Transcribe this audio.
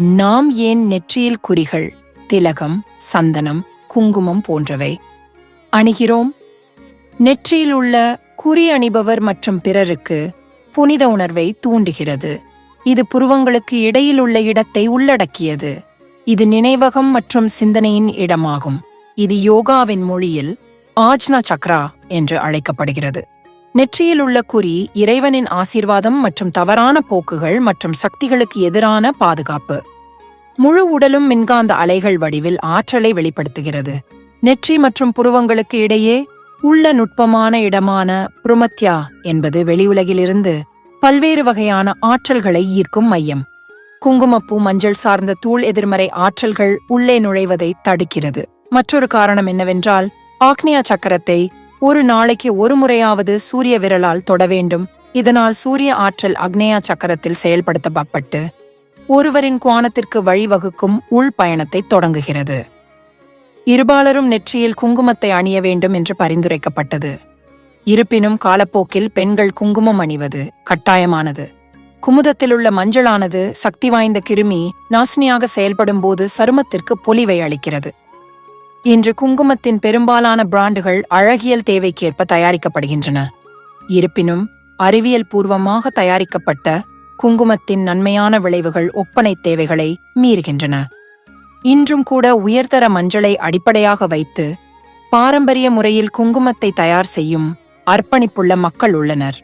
நாம் ஏன் நெற்றியில் குறிகள் திலகம் சந்தனம் குங்குமம் போன்றவை? அணிகிறோம். நெற்றியில் உள்ள குறி அணிபவர் மற்றும் பிறருக்கு புனித உணர்வை தூண்டுகிறது. இது புருவங்களுக்கு இடையில் உள்ள இடத்தை உள்ளடக்கியது. இது நினைவகம் மற்றும் சிந்தனையின் இடமாகும். இது யோகாவின் மொழியில் ஆஜ்னா சக்ரா என்று அழைக்கப்படுகிறது. நெற்றியில் உள்ள குறி இறைவனின் ஆசீர்வாதம் மற்றும் தவறான போக்குகள் மற்றும் சக்திகளுக்கு எதிரான பாதுகாப்பு. முழு உடலும் மின்காந்த அலைகள் வடிவில் ஆற்றலை வெளிப்படுத்துகிறது. நெற்றி மற்றும் புருவங்களுக்கு இடையே உள்ள நுட்பமான இடமான புருமத்யா என்பது வெளியுலகிலிருந்து பல்வேறு வகையான ஆற்றல்களை ஈர்க்கும் மையம். குங்குமப்பூ மஞ்சள் சார்ந்த தூள் எதிர்மறை ஆற்றல்கள் உள்ளே நுழைவதை தடுக்கிறது. மற்றொரு காரணம் என்னவென்றால் ஆக்னியா சக்கரத்தை ஒரு நாளைக்கு ஒரு முறையாவது சூரிய விரலால் தொட வேண்டும். இதனால் சூரிய ஆற்றல் அக்னேயா சக்கரத்தில் செயல்படுத்தப்பட்டு ஒருவரின் குவானத்திற்கு வழிவகுக்கும் உள் பயணத்தை தொடங்குகிறது. இருபாலரும் நெற்றியில் குங்குமத்தை அணிய வேண்டும் என்று பரிந்துரைக்கப்பட்டது. இருப்பினும் காலப்போக்கில் பெண்கள் குங்குமம் அணிவது கட்டாயமானது. குமுதத்தில் உள்ள மஞ்சளானது சக்தி வாய்ந்த கிருமி நாசினியாக செயல்படும் போது சருமத்திற்கு பொலிவை அளிக்கிறது. இன்று குங்குமத்தின் பெரும்பாலான பிராண்டுகள் அழகியல் தேவைக்கேற்ப தயாரிக்கப்படுகின்றன. இருப்பினும் அறிவியல் பூர்வமாக தயாரிக்கப்பட்ட குங்குமத்தின் நன்மையான விளைவுகள் ஒப்பனை தேவைகளை மீறுகின்றன. இன்றும் கூட உயர்தர மஞ்சளை அடிப்படையாக வைத்து பாரம்பரிய முறையில் குங்குமத்தை தயார் செய்யும் அர்ப்பணிப்புள்ள மக்கள் உள்ளனர்.